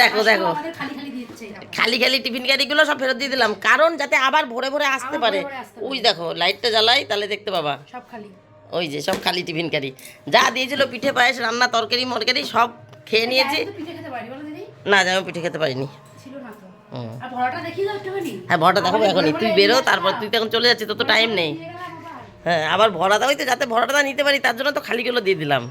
দেখো, দেখো। খালি খালি দেখো। টিফিন ক্যারিগুলো সব ফেরত দিয়ে দিলাম। কারণ যাতে আবার ভোরে ভোরে আসতে পারে। ওই দেখো লাইটটা জ্বালাই তাহলে দেখতে পাবা। সব খালি। ওই যে সব খালি টিফিন ক্যারি যা দিয়েছিল পিঠে পায়েস রান্না তরকারি মরকারি সব খেয়ে নিয়েছি। না আমি পিঠে খেতে পারিনি। ভরাটা দেখি হ্যাঁ ভরাটা দেখাবো এখনই। তুই বেরো তারপর তুই তো এখন চলে যাচ্ছিস তো তো টাইম নেই। হ্যাঁ আবার ভরাটা ওই তো যাতে ভরাটা নিতে পারি তার জন্য তো খালিগুলো দিয়ে দিলাম।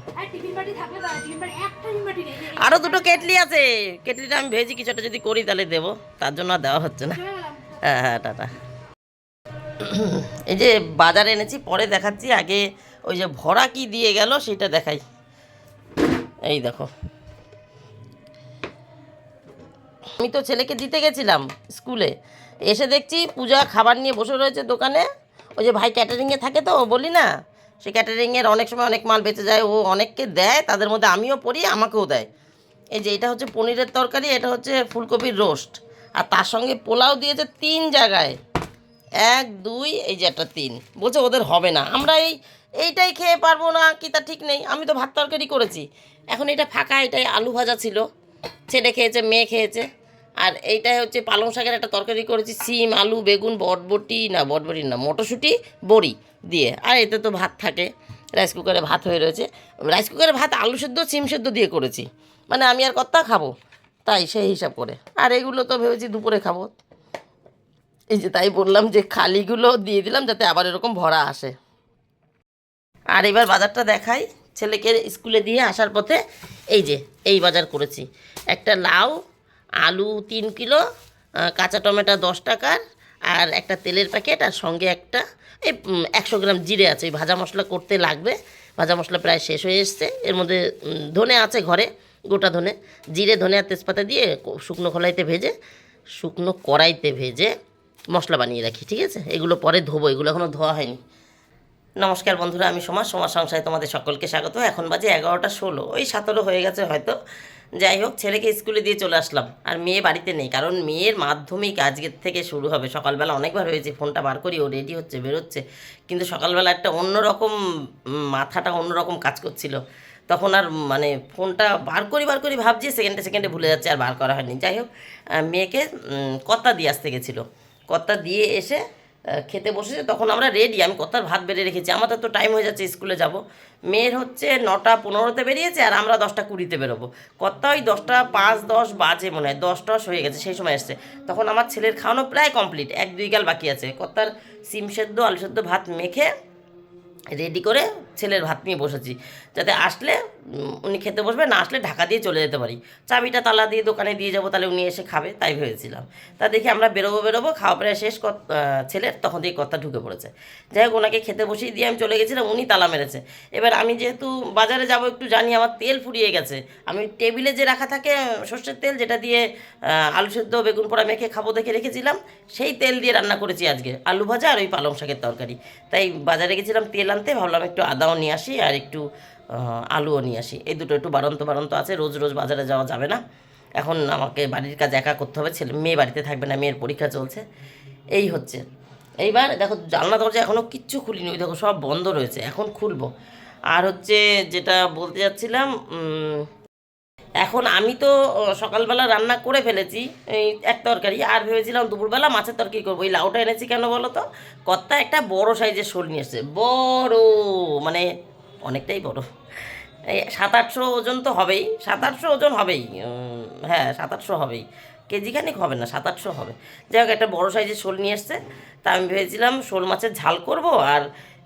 আর দুটো কেটলি আছে। কেটলিটা আমি ভেজি কিছু একটা যদি করি তাহলে দেবো। তার জন্য আর দেওয়া হচ্ছে না। হ্যাঁ হ্যাঁ টাটা। এই যে বাজারে এনেছি, পরে দেখাচ্ছি। আগে ওই যে ভরা কি দিয়ে গেল সেটা দেখাই। এই দেখো। আমি তো ছেলেকে দিতে গেছিলাম স্কুলে। এসে দেখছি পূজা খাবার নিয়ে বসে রয়েছে দোকানে। ওই যে ভাই ক্যাটারিংয়ে থাকে তো বলি না সে ক্যাটারিংয়ের অনেক সময় অনেক মাল বেঁচে যায়, ও অনেককে দেয়, তাদের মধ্যে আমিও পড়ি, আমাকেও দেয়। এই যে এটা হচ্ছে পনিরের তরকারি, এটা হচ্ছে ফুলকপির রোস্ট আর তার সঙ্গে পোলাও দিয়েছে তিন জায়গায়। এক, দুই, এই যে একটা তিন। বলছে ওদের হবে না। আমরা এই, এইটাই খেয়ে পারব না, কি তা ঠিক নেই। আমি তো ভাত তরকারি করেছি। এখন এটা ফাঁকা, এটাই আলু ভাজা ছিল। ছেলে খেয়েছে, মেয়ে খেয়েছে। আর এইটাই হচ্ছে পালং শাকের একটা তরকারি করেছি, সিম, আলু, বেগুন, বটবটি, না বটবটি না, মটরশুঁটি, বড়ি দিয়ে। আর এতে তো ভাত থাকে, রাইস কুকারে ভাত হয়ে রয়েছে। রাইস কুকারে ভাত আলু সেদ্ধ, সিম সেদ্ধ দিয়ে করেছি। মানে আমি আর কত্তা খাব, তাই সেই হিসাব করে। আর এগুলো তো ভেবেছি দুপুরে খাব। এই যে তাই বললাম যে খালিগুলো দিয়ে দিলাম যাতে আবার এরকম ভরা আসে। আর এবার বাজারটা দেখাই, ছেলেকে স্কুলে দিয়ে আসার পথে এই যে, এই বাজার করেছি। একটা লাউ আলু তিন কিলো কাঁচা টমেটো দশ টাকার, আর একটা তেলের প্যাকেট, আর সঙ্গে একটা, এই একশো গ্রাম জিরে আছে। ওই ভাজা মশলা করতে লাগবে। ভাজা মশলা প্রায় শেষ হয়ে এসছে। এর মধ্যে ধনে আছে ঘরে, গোটা ধনে। জিরে, ধনে আর তেজপাতা দিয়ে শুকনো খোলাইতে ভেজে, শুকনো কড়াইতে ভেজে মশলা বানিয়ে রাখি, ঠিক আছে? এগুলো পরে ধোবো, এগুলো এখনও ধোয়া হয়নি। নমস্কার বন্ধুরা, আমি সমাজ সমাজ সংসারে তোমাদের সকলকে স্বাগত। এখন বাজে এগারোটা ষোলো। ওই সতেরো হয়ে গেছে হয়তো। যাই হোক, ছেলেকে স্কুলে দিয়ে চলে আসলাম। আর মেয়ে বাড়িতে নেই, কারণ মেয়ের মাধ্যমিক আজকের থেকে শুরু হবে। সকালবেলা অনেকবার হয়েছে, ফোনটা বার করি, ও রেডি হচ্ছে, বেরোচ্ছে। কিন্তু সকালবেলা একটা অন্যরকম মাথাটা অন্যরকম কাজ করছিল। তখন আর মানে ফোনটা বার করি বার করি ভাবছি, সেকেন্ডে সেকেন্ডে ভুলে যাচ্ছে, আর বার করা হয়নি। যাই হোক মেয়েকে কর্তা দিয়ে আসতে গেছিল। কর্তা দিয়ে এসে খেতে বসেছে, তখন আমরা রেডি আমি কর্তার ভাত বেড়ে রেখেছি। আমাদের তো টাইম হয়ে যাচ্ছে, স্কুলে যাব। মেয়ের হচ্ছে নটা পনেরোতে বেরিয়েছে, আর আমরা দশটা কুড়িতে বেরোবো। কর্তা ওই দশটা, পাঁচ, দশ বাজে মনে হয়, দশ টস হয়ে গেছে, সেই সময় এসছে। তখন আমার ছেলের খাওয়ানো প্রায় কমপ্লিট এক দুই গাল বাকি আছে। কর্তার সিম সেদ্ধ, আলু সেদ্ধ, ভাত মেখে রেডি করে ছেলের ভাত নিয়ে বসেছি। যাতে আসলে উনি খেতে বসবে, না আসলে ঢাকা দিয়ে চলে যেতে পারি। চাবিটা তালা দিয়ে দোকানে দিয়ে যাব, তাহলে উনি এসে খাবে, তাই ভেবেছিলাম। তা দেখি আমরা বেরোবো বেরোবো, খাওয়া প্রায় শেষ ছেলের, তখন থেকে কথা ঢুকে পড়েছে। যাই হোক, ওনাকে খেতে বসিয়ে দিয়ে আমি চলে গেছিলাম, উনি তালা মেরেছে। এবার আমি যেহেতু বাজারে যাব, একটু জানি, আমার তেল ফুরিয়ে গেছে। আমি টেবিলে যে রাখা থাকে সর্ষের তেল, যেটা দিয়ে আলু সেদ্ধ, বেগুন পোড়া মেখে খাব দেখে রেখেছিলাম, সেই তেল দিয়ে রান্না করেছি আজকে, আলু ভাজা আর ওই পালং শাকের তরকারি। তাই বাজারে গেছিলাম তেল আনতে, ভাবলাম একটু আদাও নিয়ে আসি আর একটু আলুও নিয়ে আসি। এই দুটো একটু বাড়ন্ত বাড়ন্ত আছে, রোজ রোজ বাজারে যাওয়া যাবে না। এখন আমাকে বাড়ির কাজ একা করতে হবে, ছেলে মেয়ে বাড়িতে থাকবে না, মেয়ের পরীক্ষা চলছে। এই হচ্ছে। এইবার দেখো, জানলা দরজা এখনও কিচ্ছু খুলিনি, ওই দেখো সব বন্ধ রয়েছে, এখন খুলবো। আর হচ্ছে যেটা বলতে যাচ্ছিলাম এখন আমি তো সকালবেলা রান্না করে ফেলেছি, এই এক তরকারি, আর ভেবেছিলাম দুপুরবেলা মাছের তরকারি করব। এই লাউটা এনেছি কেন বলো তো? কর্তা একটা বড় সাইজের শোল নিয়ে এসছে। বড় মানে অনেকটাই বড়। এই সাত আটশো ওজন তো হবেই সাত আটশো ওজন হবেই হ্যাঁ সাত আটশো হবেই। কেজি খানিক হবে না সাত আটশো হবে। যাই হোক, একটা বড় সাইজের শোল নিয়ে এসছে। তা আমি ভেবেছিলাম শোল মাছের ঝাল করব আর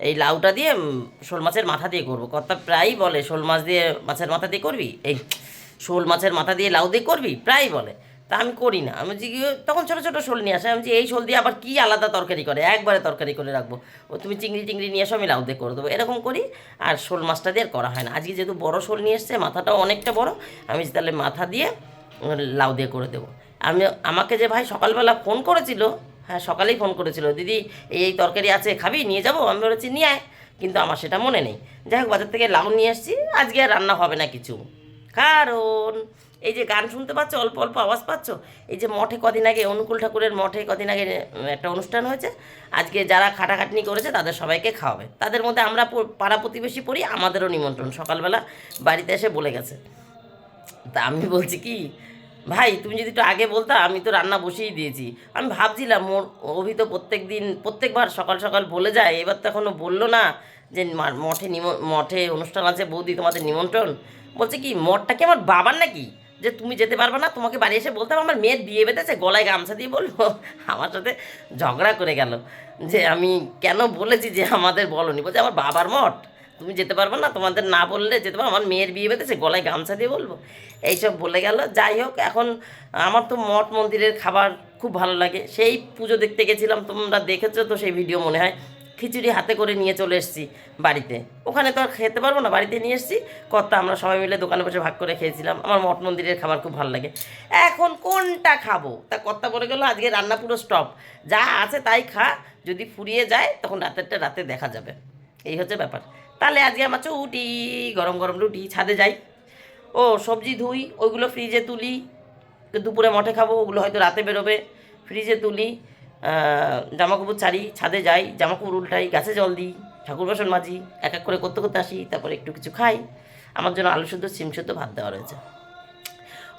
এই লাউটা দিয়ে শোল মাছের মাথা দিয়ে করব। কর্তা প্রায়ই বলে, শোল মাছ দিয়ে মাছের মাথা দিয়ে করবি? এই শোল মাছের মাথা দিয়ে লাউ দিয়ে করবি? প্রায় বলে। তা আমি করি না। আমি কি, তখন ছোটো ছোটো শোল নিয়ে আসে। আমি বলছি, এই শোল দিয়ে আবার কী আলাদা তরকারি করে? একবারে তরকারি করে রাখব। ও তুমি চিংড়ি চিংড়ি নিয়ে এসো আমি লাউ দিয়ে করে দেবো। এরকম করি আর শোল মাছটা দিয়ে করা হয় না। আজকে যেহেতু বড় শোল নিয়ে এসছে মাথাটাও অনেকটা বড় আমি তাহলে মাথা দিয়ে লাউ দিয়ে করে দেবো। আমি আমাকে যে ভাই সকালবেলা ফোন করেছিল হ্যাঁ সকালেই ফোন করেছিল দিদি এই এই তরকারি আছে খাবি? নিয়ে যাব? আমি বলেছি নিয়ে আয়। কিন্তু আমার সেটা মনে নেই। যাই হোক বাজার থেকে লাউ নিয়ে এসেছি আজকে আর রান্না হবে না কিছু। কারণ এই যে গান শুনতে পাচ্ছ, অল্প অল্প আওয়াজ পাচ্ছ? এই যে মঠে কদিন আগে, অনুকূল ঠাকুরের মঠে কদিন আগে একটা অনুষ্ঠান হয়েছে। আজকে যারা খাটাখাটনি করেছে, তাদের সবাইকে খাওয়াবে। তাদের মধ্যে আমরা পাড়া প্রতিবেশী পড়ি, আমাদেরও নিমন্ত্রণ। সকালবেলা বাড়িতে এসে বলে গেছে। তা আমি বলছি কি, ভাই, তুমি যদি একটু আগে বলতা, আমি তো রান্না বসিয়ে দিয়েছি। আমি ভাবছিলাম, মোর অভি তো প্রত্যেক দিন, প্রত্যেকবার সকাল সকাল বলে যায়। এবার তো এখনও বলল না যে মঠে নিম মঠে অনুষ্ঠান আছে, বৌদি তোমাদের নিমন্ত্রণ। বলছে কি, মঠটা কি আমার বাবার নাকি? যে তুমি যেতে পারবে না, তোমাকে বাড়ি এসে বলতে হবে, আমার মেয়ের বিয়ে বেঁধেছে, গলায় গামছা দিয়ে বলব। আমার সাথে ঝগড়া করে গেল। যে আমি কেন বলেছি যে আমাদের বলনি? বলছে, আমার বাবার মঠ। তুমি যেতে পারবে না, তোমাদের না বললে যেতে পারো আমার মেয়ের বিয়ে বেঁধেছে, গলায় গামছা দিয়ে বলব। এইসব বলে গেল। যাই হোক, এখন আমার তো মঠ মন্দিরের খাবার খুব ভালো লাগে। সেই পুজো দেখতে গেছিলাম, তোমরা দেখেছ তো সেই ভিডিও মনে হয়। খিচুড়ি হাতে করে নিয়ে চলে এসেছি বাড়িতে। ওখানে তো আর খেতে পারব না, বাড়িতে নিয়ে এসেছি। কর্তা, আমরা সবাই মিলে দোকানে বসে ভাগ করে খেয়েছিলাম। আমার মঠ মন্দিরের খাবার খুব ভালো লাগে। এখন কোনটা খাব? তা কর্তা বলে গেলো, আজকে রান্না পুরো স্টপ। যা আছে তাই খা, যদি ফুরিয়ে যায়, তখন রাতেরটা রাতে দেখা যাবে। এই হচ্ছে ব্যাপার। তাহলে আজকে আমার চুটি, গরম গরম রুটি, ছাদে যাই। ও, সবজি ধুই, ওইগুলো ফ্রিজে তুলি। দুপুরে মঠে খাব, ওগুলো হয়তো রাতে বেরোবে। ফ্রিজে তুলি। জামা কাপড় ছাড়ি, ছাদে যাই জামা কাপড় উল্টাই, গাছে জল দিই, ঠাকুর বাসন মাজি, এক এক করে করতে করতে আসি, তারপরে একটু কিছু খাই। আমার জন্য আলু শুদ্ধ সিম শুদ্ধ ভাত দেওয়া রয়েছে।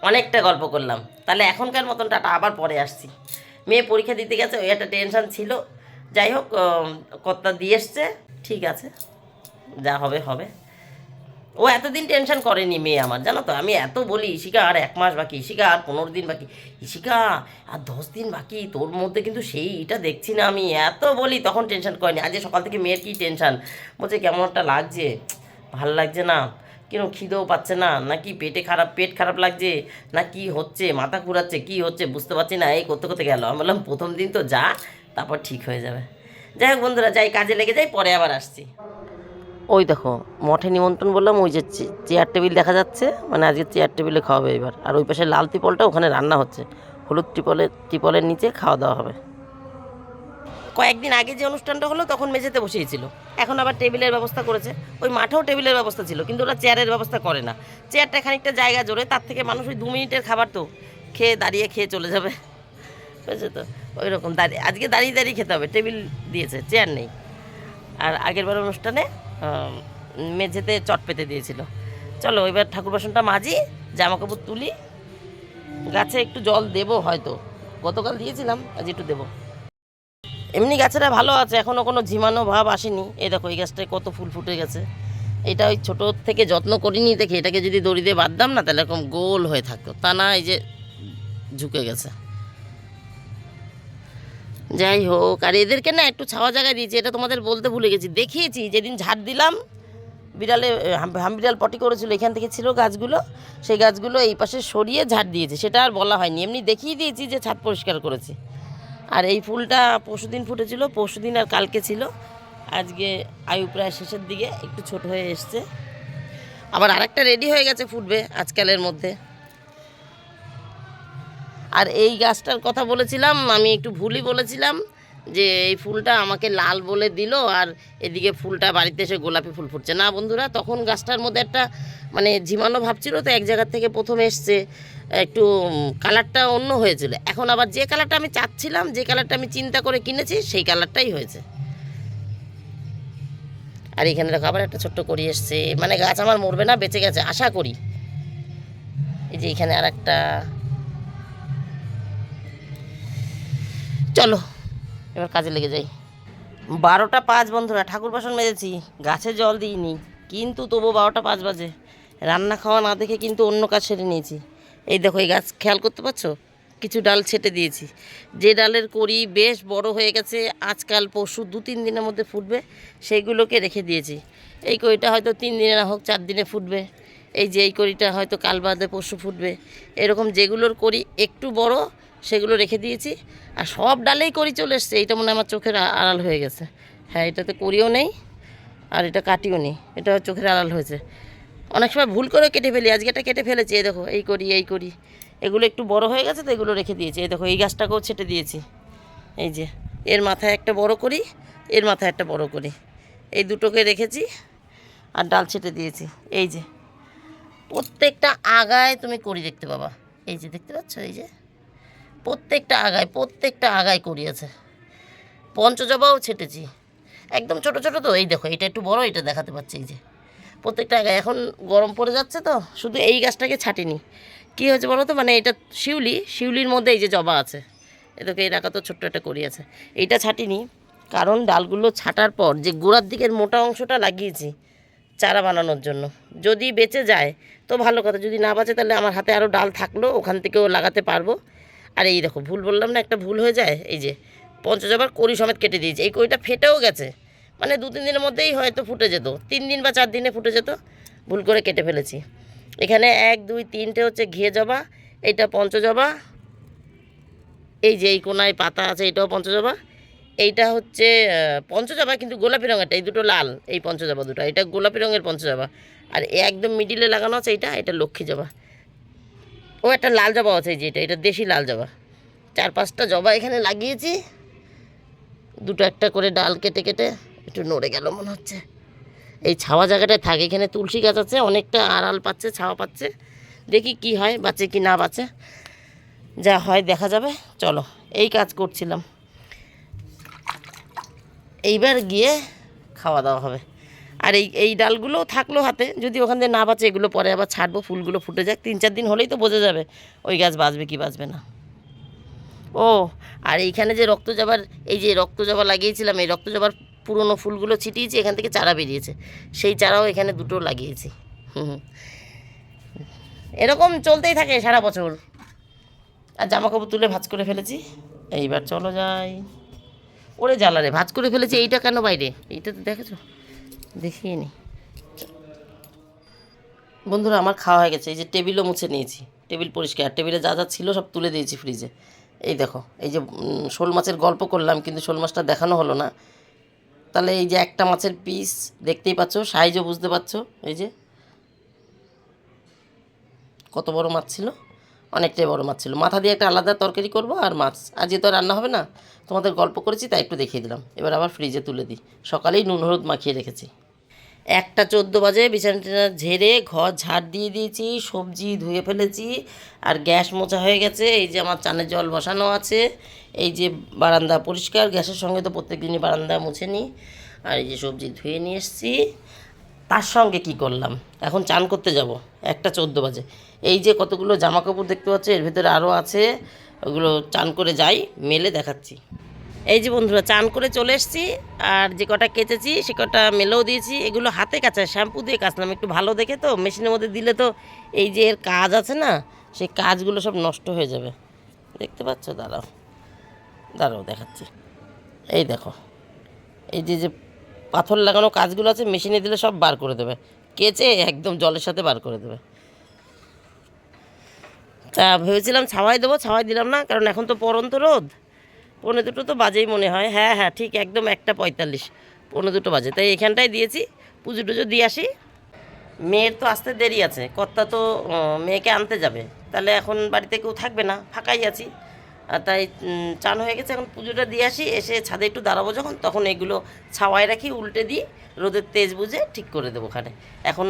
অনেকটা গল্প করলাম। তাহলে এখনকার মতন টাটা, আবার পরে আসছি। মেয়ে পরীক্ষা দিতে গেছে, ওই একটা টেনশন ছিল। যাই হোক কর্তা দিয়ে এসছে। ঠিক আছে। যা হবে হবে। ও এতদিন টেনশন করেনি মেয়ে আমার, জানো তো? আমি এত বলি ইশিকা আর এক মাস বাকি ইশিকা আর পনেরো দিন বাকি। ইশিকা আর দশ দিন বাকি, তোর মধ্যে কিন্তু সেই এটা দেখছি না আমি। এত বলি, তখন টেনশন করেনি। আজকে সকাল থেকে মেয়ের কী টেনশন বলছে, কেমন একটা লাগছে? ভালো লাগছে না। কেন খিদেও পাচ্ছে না। নাকি পেটে খারাপ, পেট খারাপ লাগছে? না কি হচ্ছে? মাথা ঘুরাচ্ছে, কি হচ্ছে? বুঝতে পারছি না। এই করতে করতে গেল। আমি বললাম, প্রথম দিন তো যা, তারপর ঠিক হয়ে যাবে। যাই হোক বন্ধুরা, যাই কাজে লেগে যাই, পরে আবার আসছি। ওই দেখো, মঠে নিমন্ত্রণ বললাম, ওই যে চেয়ার টেবিল দেখা যাচ্ছে মানে আজকে চেয়ার টেবিলে খাওয়াবে এবার। আর ওই পাশে লাল ত্রিপলটা, ওখানে রান্না হচ্ছে। হলুদ ত্রিপলের ত্রিপলের নিচে খাওয়া দাওয়া হবে। কয়েকদিন আগে যে অনুষ্ঠানটা হলো, তখন মেঝেতে বসিয়েছিল। এখন আবার টেবিলের ব্যবস্থা করেছে। ওই মাঠেও টেবিলের ব্যবস্থা ছিল, কিন্তু ওরা চেয়ারের ব্যবস্থা করে না। চেয়ারটা খানিকটা জায়গা জোরে, তার থেকে মানুষ ওই দু মিনিটের খাবার তো খেয়ে দাঁড়িয়ে খেয়ে চলে যাবে। বুঝেছ তো? ওই রকম দাঁড়িয়ে, আজকে দাঁড়িয়ে দাঁড়িয়ে খেতে হবে, টেবিল দিয়েছে চেয়ার নেই। আর আগের বার অনুষ্ঠানে মেঝেতে চট পেতে দিয়েছিল। চলো, এবার ঠাকুর বাসনটা মাজি জামা কাপড় তুলি। গাছে একটু জল দেবো হয়তো। গতকাল দিয়েছিলাম, আজ একটু দেবো। এমনি গাছেরা ভালো আছে এখনও কোনো ঝিমানো ভাব আসেনি। এই দেখো, এই গাছটায় কত ফুল ফুটে গেছে। এটা ওই ছোটো থেকে যত্ন করিনি দেখে এটাকে যদি দড়ি দিয়ে বাঁধতাম না, তাহলে এরকম গোল হয়ে থাকতো। তা না, এই যে ঝুঁকে গেছে। যাই হোক, আর এদেরকে না একটু ছাওয়া জায়গায় দিয়েছি, এটা তোমাদের বলতে ভুলে গেছি। দেখিয়েছি, যেদিন ঝাড় দিলাম, বিড়ালে হাম- বিড়াল পটি করেছিল, এখান থেকে ছিল গাছগুলো, সেই গাছগুলো এই পাশে সরিয়ে ঝাড় দিয়েছে, সেটা আর বলা হয়নি। এমনি দেখিয়ে দিয়েছি যে ছাদ পরিষ্কার করেছি। আর এই ফুলটা পরশুদিন ফুটেছিল, পরশুদিন আর কালকে ছিল। আজকে আয়ু প্রায় শেষের দিকে, একটু ছোট হয়ে এসছে। আবার আরেকটা রেডি হয়ে গেছে ফুটবে আজকালের মধ্যে। আর এই গাছটার কথা বলেছিলাম, আমি একটু ভুলই বলেছিলাম যে এই ফুলটা আমাকে লাল বলে দিল আর এদিকে ফুলটা বাড়িতে এসে গোলাপি ফুল ফুটছে। না বন্ধুরা, তখন গাছটার মধ্যে একটা মানে ঝিমানো ভাবছিল তো, এক জায়গার থেকে প্রথম এসছে। একটু কালারটা অন্য হয়েছিল। এখন আবার যে কালারটা আমি চাচ্ছিলাম, যে কালারটা আমি চিন্তা করে কিনেছি, সেই কালারটাই হয়েছে। আর এখানে দেখো আবার একটা ছোট্ট করি এসছে। মানে গাছ আমার মরবে না, বেঁচে গেছে, আশা করি। এই যে এখানে আর একটা চলো, এবার কাজে লেগে যাই। বারোটা পাঁচ বন্ধুরা, ঠাকুর বাসন মেজেছি, গাছে জল দিইনি, কিন্তু তবু বারোটা পাঁচ বাজে। রান্না খাওয়া না দেখে কিন্তু অন্য কাজ সেরে নিয়েছি। এই দেখো, এই গাছ খেয়াল করতে পারছ? কিছু ডাল ছেটে দিয়েছি। যে ডালের করি বেশ বড় হয়ে গেছে, আজকাল পশু দু তিন দিনের মধ্যে ফুটবে, সেইগুলোকে রেখে দিয়েছি। এই কড়িটা হয়তো তিন দিনে না হোক, চার দিনে ফুটবে। এই যে এই কড়িটা হয়তো কাল বাদে পরশু ফুটবে। এরকম যেগুলোর করি একটু বড় সেগুলো রেখে দিয়েছি। আর সব ডালেই করি চলে এসছে। এইটা মনে আমার চোখের আড়াল হয়ে গেছে। হ্যাঁ এটাতে করিও নেই আর এটা কাটিও নেই। এটা চোখের আড়াল হয়েছে। অনেক সময় ভুল করে কেটে ফেলি। আজকে এটা কেটে ফেলেছি। এই দেখো, এই করি এই করি। এগুলো একটু বড় হয়ে গেছে তো এগুলো রেখে দিয়েছি। এই দেখো, এই গাছটাকেও ছেটে দিয়েছি। এই যে, এর মাথায় একটা বড় করি, এর মাথায় একটা বড় করি। এই দুটোকে রেখেছি আর ডাল ছেটে দিয়েছি। এই যে, প্রত্যেকটা আগায় তুমি করি দেখতে পাবা। এই যে, দেখতে পাচ্ছ? এই যে প্রত্যেকটা আগায় প্রত্যেকটা আগায় করিয়েছে। পঞ্চজবাও ছেটেছি। একদম ছোট ছোট তো, এই দেখো, এটা একটু বড়, এটা দেখাতে পাচ্ছি, এই যে। প্রত্যেকটা আগায়, এখন গরম পড়ে যাচ্ছে তো, শুধু এই গাছটাকে ছাটিনি। কী হয়েছে বলো তো? মানে এটা শিউলি, শিউলির মধ্যে এই যে জবা আছে এদেরকে এই রাখা তো ছোট্ট একটা করি আছে এইটা ছাটিনি, কারণ ডালগুলো ছাটার পর যে গোড়ার দিকের মোটা অংশটা লাগিয়েছি, চারা বানানোর জন্য, যদি বেঁচে যায়, তো ভালো কথা। যদি না বাঁচে, তাহলে আমার হাতে আরও ডাল থাকল, ওখান থেকেও লাগাতে পারব। আর এই দেখো, ভুল বললাম না, একটা ভুল হয়ে যায়? এই যে পঞ্চজবার কড়ি সমেত কেটে দিয়েছে, এই কড়িটা ফেটেও গেছে। মানে দু তিন দিনের মধ্যেই হয়তো ফুটে যেত, তিন দিন বা চার দিনে ফুটে যেত, ভুল করে কেটে ফেলেছি। এখানে এক, দুই, তিনটে হচ্ছে ঘিয়ে জবা, এইটা পঞ্চজবা এই যে এই কোনায় পাতা আছে, এটাও পঞ্চজবা এইটা হচ্ছে পঞ্চজবা কিন্তু গোলাপি রঙেরটা, এই দুটো লাল, এই পঞ্চজবা দুটো, এটা গোলাপি রঙের পঞ্চজবা আর একদম মিডিলে লাগানো আছে এটা এটা লক্ষ্মী জবা। ও একটা লাল জবা আছে যে এটা এটা দেশি লাল জবা। চার পাঁচটা জবা এখানে লাগিয়েছি। দুটো একটা করে ডাল কেটে কেটে একটু নড়ে গেল মনে হচ্ছে। এই ছাওয়া জায়গাটায় থাকে, এখানে তুলসী গাছ আছে, অনেকটা আড়াল পাচ্ছে, ছাওয়া পাচ্ছে। দেখি কি হয়, বাঁচে কি না বাঁচে। যা হয়, দেখা যাবে। চলো, এই কাজ করছিলাম। এইবার গিয়ে খাওয়া দাওয়া হবে। আর এই এই ডালগুলো থাকল হাতে, যদি ওখান থেকে না বাঁচে, এগুলো পরে আবার ছাড়বো, ফুলগুলো ফুটে যাক, তিন চার দিন হলেই তো বোঝা যাবে ওই গাছ বাঁচবে কি বাঁচবে না। ও, আর এইখানে যে রক্তজবার এই যে রক্ত রক্তজবা লাগিয়েছিলাম, এই রক্তজবার পুরনো ফুলগুলো ছিটিয়েছি, এখান থেকে চারা বেরিয়েছে। সেই চারাও এখানে দুটো লাগিয়েছি। হুম। এরকম চলতেই থাকে সারা বছর। আর জামা কাপড় তুলে ভাজ করে ফেলেছি। এইবার চলো যাই। ওরে জ্বালারে ভাজ করে ফেলেছি, এইটা কেন বাইরে? এইটা তো দেখেছ? দেখিয়ে নি। বন্ধুরা, আমার খাওয়া হয়ে গেছে। এই যে টেবিলও মুছে নিয়েছি। টেবিল পরিষ্কার। টেবিলে যা যা ছিল সব তুলে দিয়েছি ফ্রিজে এই দেখো, এই যে শোল মাছের গল্প করলাম, কিন্তু শোল মাছটা দেখানো হলো না। তাহলে এই যে একটা মাছের পিস দেখতেই পাচ্ছ সাইজও বুঝতে পারছ, এই যে। কত বড় মাছ ছিল? অনেকটাই বড় মাছ ছিল। মাথা দিয়ে একটা আলাদা তরকারি করব আর মাছ। আজকে তো রান্না হবে না, তোমাদের গল্প করেছি, তাই একটু দেখিয়ে দিলাম। এবার আবার ফ্রিজে তুলে দিই। সকালেই নুন হলুদ মাখিয়ে রেখেছি। একটা চোদ্দ বাজে বিছানা ঝেড়ে ঘর ঝাড় দিয়ে দিয়েছি, সবজি ধুয়ে ফেলেছি, আর গ্যাস মোছা হয়ে গেছে, এই যে আমার চানের জল বসানো আছে, এই যে বারান্দা পরিষ্কার, গ্যাসের সঙ্গে তো প্রত্যেক দিনই বারান্দা মুছে নিই, আর এই যে সবজি ধুয়ে নিয়ে এসেছি, তার সঙ্গে কি করলাম? এখন চান করতে যাব, একটা চোদ্দ বাজে, এই যে কতগুলো জামা কাপড় দেখতে পাচ্ছ, এর ভেতরে আরও আছে, ওগুলো চান করে যাই, মেলে দেখাচ্ছি। এই যে বন্ধুরা, চান করে চলে এসেছি, আর যে কটা কেচেছি, সে কটা মেলেও দিয়েছি। এগুলো হাতে কাচা, শ্যাম্পু দিয়ে কাচলাম, একটু ভালো দেখে তো, মেশিনের মধ্যে দিলে তো এই যে এর কাজ আছে না, সেই কাজগুলো সব নষ্ট হয়ে যাবে। দেখতে পাচ্ছ? দাঁড়াও দাঁড়াও, দেখাচ্ছি। এই দেখো, এই যে যে পাথর লাগানো কাজগুলো আছে, মেশিনে দিলে সব বার করে দেবে। কেচে একদম জলের সাথে বার করে দেবে। তা, ভেবেছিলাম ছাওয়াই দেবো, ছাওয়াই দিলাম না, কারণ এখন তো পরন্ত রোদ। পৌনে দুটো তো বাজেই মনে হয়। হ্যাঁ হ্যাঁ ঠিক একদম একটা পঁয়তাল্লিশ। পৌনে দুটো বাজে। তাই এখানটায় দিয়েছি। পুজো টুজো দিয়ে আসি। মেয়ের তো আসতে দেরি আছে। কর্তা তো মেয়েকে আনতে যাবে। তাহলে এখন বাড়িতে কেউ থাকবে না। ফাঁকাই আছি। আর তাই চান হয়ে গেছে। এখন পুজোটা দিয়ে আসি। এসে ছাদে একটু দাঁড়াবো যখন। তখন এগুলো ছাওয়ায় রাখি, উল্টে দিই। রোদের তেজ বুঝে ঠিক করে দেবো ওখানে। এখন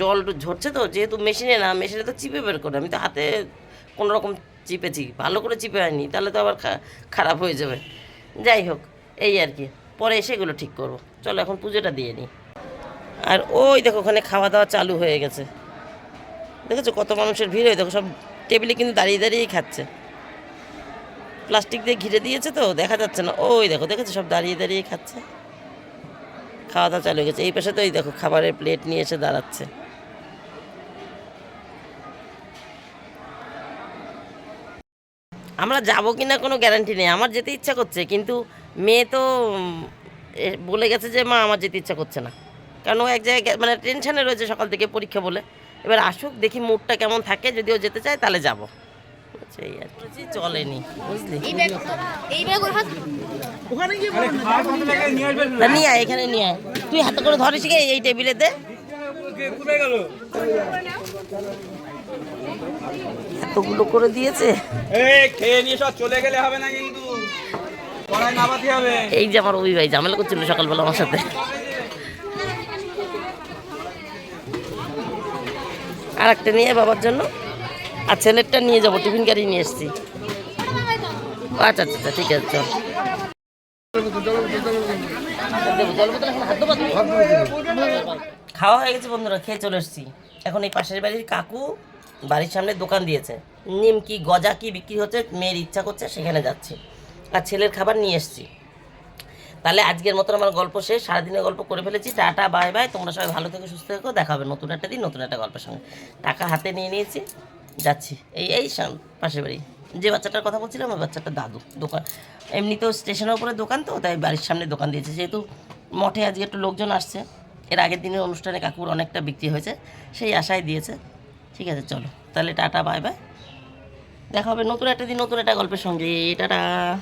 জল ঝরছে তো, যেহেতু মেশিনে না, মেশিনে তো চিপে বের করে। আমি তো হাতে কোনো রকম চিপেছি, ভালো করে চিপে হয়নি তাহলে তো আবার খারাপ হয়ে যাবে। যাই হোক, এই আর কি, পরে এসে এগুলো ঠিক করব। চলো এখন পুজোটা দিয়ে নিই আর ওই দেখো, ওখানে খাওয়া দাওয়া চালু হয়ে গেছে। দেখেছ কত মানুষের ভিড় হয়ে? দেখো সব টেবিলে কিন্তু দাঁড়িয়ে দাঁড়িয়েই খাচ্ছে। প্লাস্টিক দিয়ে ঘিরে দিয়েছে তো, দেখা যাচ্ছে না। ওই দেখো, দেখেছ সব দাঁড়িয়ে দাঁড়িয়ে খাচ্ছে। খাওয়া দাওয়া চালু হয়ে গেছে। এই পাশে তো এই দেখো, খাবারের প্লেট নিয়ে এসে দাঁড়াচ্ছে। আমরা যাব কি না কোনো গ্যারান্টি নেই। আমার যেতে ইচ্ছা করছে কিন্তু মেয়ে তো এ, বলে গেছে যে মা আমার যেতে ইচ্ছা করছে না। কারণ ও এক জায়গায় মানে টেনশানে রয়েছে সকাল থেকে পরীক্ষা বলে। এবার আসুক দেখি মুডটা কেমন থাকে। যদি ও যেতে চায় তাহলে যাব। সেই আর কি। চলেনি। বুঝলি? নিয়ে আয় এখানে নিয়ে আয়। তুই হাতে করে ধরিস এই টেবিলেতে। কোথায় গেল? এতগুলো করে দিয়েছে। চলে গেলে হবে না কিন্তু। এই যে আমার ওই ভাই ঝামেলা করছিল সকালবেলা আমার সাথে। আর একটা নিয়ে বাবার জন্য। আর ছেলেরটা নিয়ে যাব টিফিন গাড়ি নিয়ে এসছি। আচ্ছা আচ্ছা আচ্ছা ঠিক আছে চল? খাওয়া হয়ে গেছে বন্ধুরা খেয়ে চলে এসেছি। এখন এই পাশের বাড়ির কাকু বাড়ির সামনে দোকান দিয়েছে। নিমকি, গজা কি বিক্রি হচ্ছে, মেয়ের ইচ্ছা করছে, সেখানে যাচ্ছি। আর ছেলের খাবার নিয়ে এসেছি। তাহলে আজকের মতন আমার গল্প শেষ। সারাদিনের গল্প করে ফেলেছি। Ta-ta, bye bye. তোমরা সবাই ভালো থেকে, সুস্থ থেকো। দেখা হবে নতুন একটা দিন, নতুন একটা গল্পের সঙ্গে। টাকা হাতে নিয়ে নিয়েছি। যাচ্ছি। এই এই পাশের বাড়ি। যে বাচ্চাটার কথা বলছিলাম, ওই বাচ্চাটা দাদু। দোকান, এমনিতেও স্টেশনের উপরে দোকান তো, তাই বাড়ির সামনে দোকান দিয়েছে। যেহেতু মঠে আজকে একটু লোকজন আসছে, এর আগের দিনের অনুষ্ঠানে কাকুর অনেকটা বিক্রি হয়েছে, সেই আশায় দিয়েছে। ঠিক আছে, চলো। তাহলে টাটা, বাই বাই। দেখা হবে নতুন একটা দিন, নতুন একটা গল্পের সঙ্গে। টাটা।